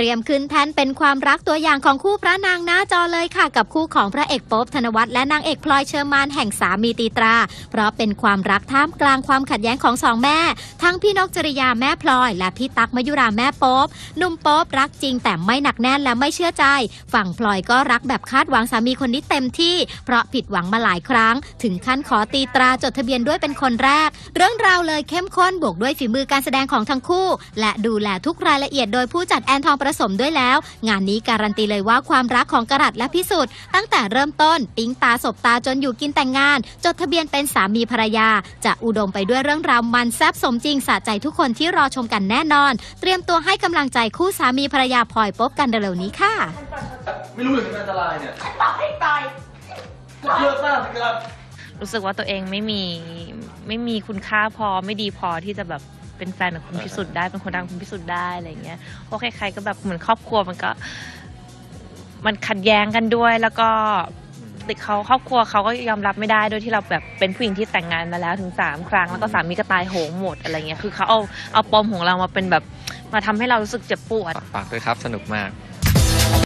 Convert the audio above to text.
ตรียมขึ้นแท่นเป็นความรักตัวอย่างของคู่พระนางหน้าจอเลยค่ะ กับคู่ของพระเอกโป๊บธนวัฒน์และนางเอกพลอยเชอร์มานแห่งสามีตีตรา เพราะเป็นความรักท่ามกลางความขัดแย้งของสองแม่ ทั้งพี่นกจริยาแม่พลอย และพี่ตั๊กมยุราแม่โป๊บหนุ่มโป๊บรักจริงแต่ไม่หนักแน่นและไม่เชื่อใจ ฝั่งพลอยก็รักแบบคาดหวังสามีคนนี้เต็มที่ เพราะผิดหวังมาหลายครั้ง ถึงขั้นขอตีตราจดทะเบียนด้วยเป็นคนแรก เรื่องราวเลยเข้มข้นบวกด้วยฝีมือการแสดงของทั้งคู่ และดูแลทุกรายละเอียดโดยผู้จัดแอนทองประสมด้วยแล้ว งานนี้การันตีเลยว่าความรักของกระรัตและพิสุทธิ์ตั้งแต่เริ่มต้น ปิ๊งตาสบตาจนอยู่กินแต่งงาน จดทะเบียนเป็นสามีภรรยา จะอุดมไปด้วยเรื่องราวมันแซบสมจริงสะใจทุกคนที่รอชมกันแน่นอน เตรียมตัวให้กำลังใจคู่สามีภรรยาพลอยพบกันเร็วๆนี้ค่ะ ไม่รู้เลยมันอันตรายเนี่ยบอกให้ปล่อยเยอะมากครับรู้สึกว่าตัวเองไม่มีไม่มีคุณค่าพอไม่ดีพอที่จะแบบ เป็นแฟนกับคุณพิสุทธิ์ได้เป็นคนดังคุณพิสุทธิ์ได้อะไรเงี้ยเพราะใครๆก็แบบเหมือนครอบครัวมันก็ มันขัดแย้งกันด้วยแล้วก็ติเขาครอบครัวเขาก็ยอมรับไม่ได้ด้วยที่เราแบบเป็นผู้หญิงที่แต่งงานมาแล้วถึงสามครั้ง แล้วก็สามีก็ตายโหงหมดอะไรเงี้ยคือเขาเอาเอาปมของเรามาเป็นแบบมาทำให้เรารู้สึกเจ็บปวดฝากด้วยครับสนุกมาก